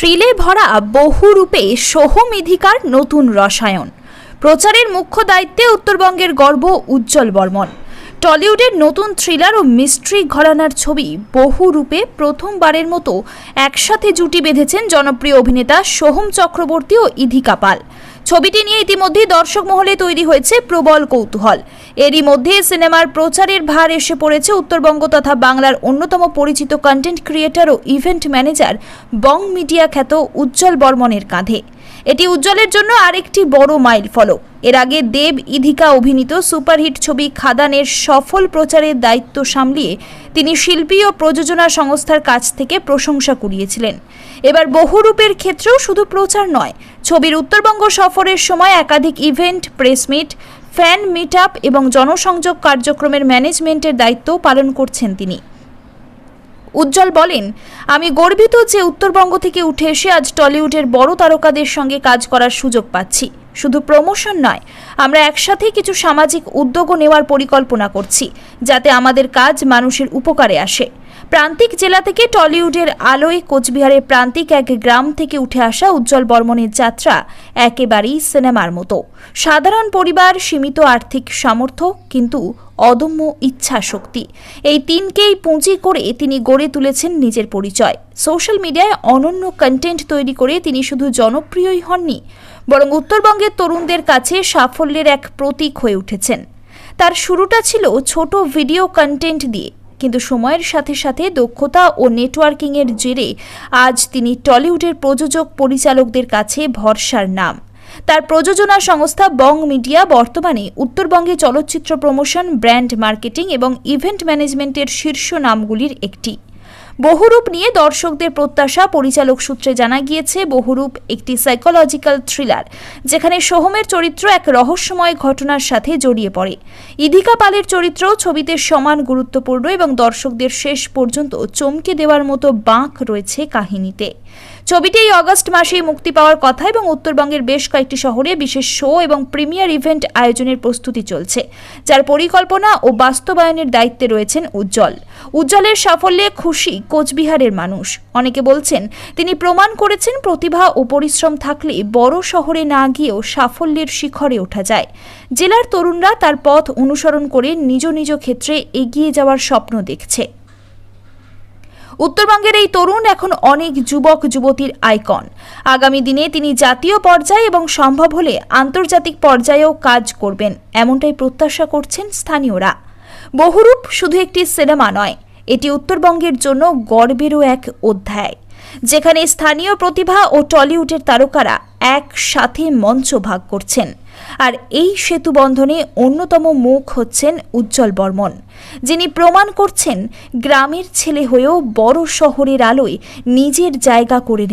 থ্রিলে ভরা বহুরূপে সোহমিধিকার নতুন রসায়ন। প্রচারের মুখ্য দায়িত্বে উত্তরবঙ্গের গর্ব উজ্জ্বল বর্মন। টলিউডের নতুন থ্রিলার ও মিস্ট্রি ঘরানার ছবি বহুরূপে প্রথমবারের মতো একসাথে জুটি বেঁধেছেন জনপ্রিয় অভিনেতা সোহম চক্রবর্তী ও ইধিকা পাল। ছবিটি নিয়ে ইতিমধ্যেই দর্শক মহলে তৈরি হয়েছে প্রবল কৌতূহল। এরই মধ্যে সিনেমার প্রচারের ভার এসে পড়েছে উত্তরবঙ্গ তথা বাংলার অন্যতম পরিচিত কন্টেন্ট ক্রিয়েটর ও ইভেন্ট ম্যানেজার বং মিডিয়া খ্যাত উজ্জ্বল বর্মনের কাঁধে। এটি উজ্জ্বলের জন্য আরেকটি বড় মাইল ফলক। এর আগে দেব ইধিকা অভিনীত সুপারহিট ছবি খাদানের সফল প্রচারের দায়িত্ব সামলিয়ে তিনি শিল্পী ও প্রযোজনা সংস্থার কাছ থেকে প্রশংসা কুড়িয়েছিলেন। এবার বহুরূপের ক্ষেত্রেও শুধু প্রচার নয়, ছবির উত্তরবঙ্গ সফরের সময় একাধিক event press meet fan meet up এবং জনসংযোগ কার্যক্রমের ম্যানেজমেন্টের দায়িত্ব পালন করছেন তিনি। উজ্জ্বল বলেন, আমি গর্বিত যে উত্তরবঙ্গ থেকে উঠে এসে আজ টলিউডের বড় তারকাদের সঙ্গে কাজ করার সুযোগ পাচ্ছি। শুধু প্রমোশন নয়, আমরা একসাথে কিছু সামাজিক উদ্যোগও নেওয়ার পরিকল্পনা করছি, যাতে আমাদের কাজ মানুষের উপকারে আসে। প্রান্তিক জেলা থেকে টলিউডের আলোয় কোচবিহারের প্রান্তিক এক গ্রাম থেকে উঠে আসা উজ্জ্বল বর্মনের যাত্রা একেবারেই সিনেমার মতো। সাধারণ পরিবার, সীমিত আর্থিক সামর্থ্য, কিন্তু অদম্য ইচ্ছা শক্তি এই তিনকেই পুঁজি করে তিনি গড়ে তুলেছেন নিজের পরিচয়। সোশ্যাল মিডিয়ায় অনন্য কন্টেন্ট তৈরি করে তিনি শুধু জনপ্রিয়ই হননি, বরং উত্তরবঙ্গের তরুণদের কাছে সাফল্যের এক প্রতীক হয়ে উঠেছেন। তার শুরুটা ছিল ছোট ভিডিও কন্টেন্ট দিয়ে। কিন্তু সময়ের সাথে সাথে দক্ষতা ও নেটওয়ার্কিংয়ের জেরে আজ তিনি টলিউডের প্রযোজক পরিচালকদের কাছে ভরসার নাম। তার প্রযোজনা সংস্থা বং মিডিয়া বর্তমানে উত্তরবঙ্গে চলচ্চিত্র প্রমোশন, ব্র্যান্ড মার্কেটিং এবং ইভেন্ট ম্যানেজমেন্টের শীর্ষ নামগুলির একটি। বহুরূপ নিয়ে দর্শকদের প্রত্যাশা, পরিচালক সূত্রে জানা গিয়েছে, বহুরূপ একটি সাইকোলজিক্যাল থ্রিলার যেখানে সোহমের চরিত্র এক রহস্যময় ঘটনার সাথে জড়িয়ে পড়ে। ইধিকা পালের চরিত্র ছবিতে সমান গুরুত্বপূর্ণ এবং দর্শকদের শেষ পর্যন্ত চমকে দেওয়ার মতো বাঁক রয়েছে কাহিনীতে। ছবিটি এই অগস্ট মাসেই মুক্তি পাওয়ার কথা এবং উত্তরবঙ্গের বেশ কয়েকটি শহরে বিশেষ শো এবং প্রিমিয়ার ইভেন্ট আয়োজনের প্রস্তুতি চলছে, যার পরিকল্পনা ও বাস্তবায়নের দায়িত্বে রয়েছেন উজ্জ্বল। উজ্জ্বলের সাফল্যে খুশি কোচবিহারের মানুষ। অনেকে বলছেন, তিনি প্রমাণ করেছেন প্রতিভা ও পরিশ্রম থাকলে বড় শহরে না গিয়েও সাফল্যের শিখরে ওঠা যায়। জেলার তরুণরা তার পথ অনুসরণ করে নিজ নিজ ক্ষেত্রে এগিয়ে যাওয়ার স্বপ্ন দেখছে। উত্তরবঙ্গের এই তরুণ এখন অনেক যুবক, যুবতীর আইকন। আগামী দিনে তিনি জাতীয় পর্যায়ে এবং সম্ভব হলে আন্তর্জাতিক পর্যায়েও কাজ করবেন, এমনটাই প্রত্যাশা করছেন স্থানীয়রা। বহুরূপ শুধু একটি সিনেমা নয় এটি উত্তরবঙ্গের জন্য গর্বেরও এক অধ্যায়। যেখানে স্থানীয় প্রতিভা ও টলিউডের তারকারা একসাথে মঞ্চ ভাগ করছেন। আর এই সেতু বন্ধনে অন্যতম মুখ হচ্ছেন উজ্জ্বল বর্মন, যিনি প্রমাণ করছেন গ্রামের ছেলে হয়েও বড় শহরের আলোয় নিজের জায়গা করে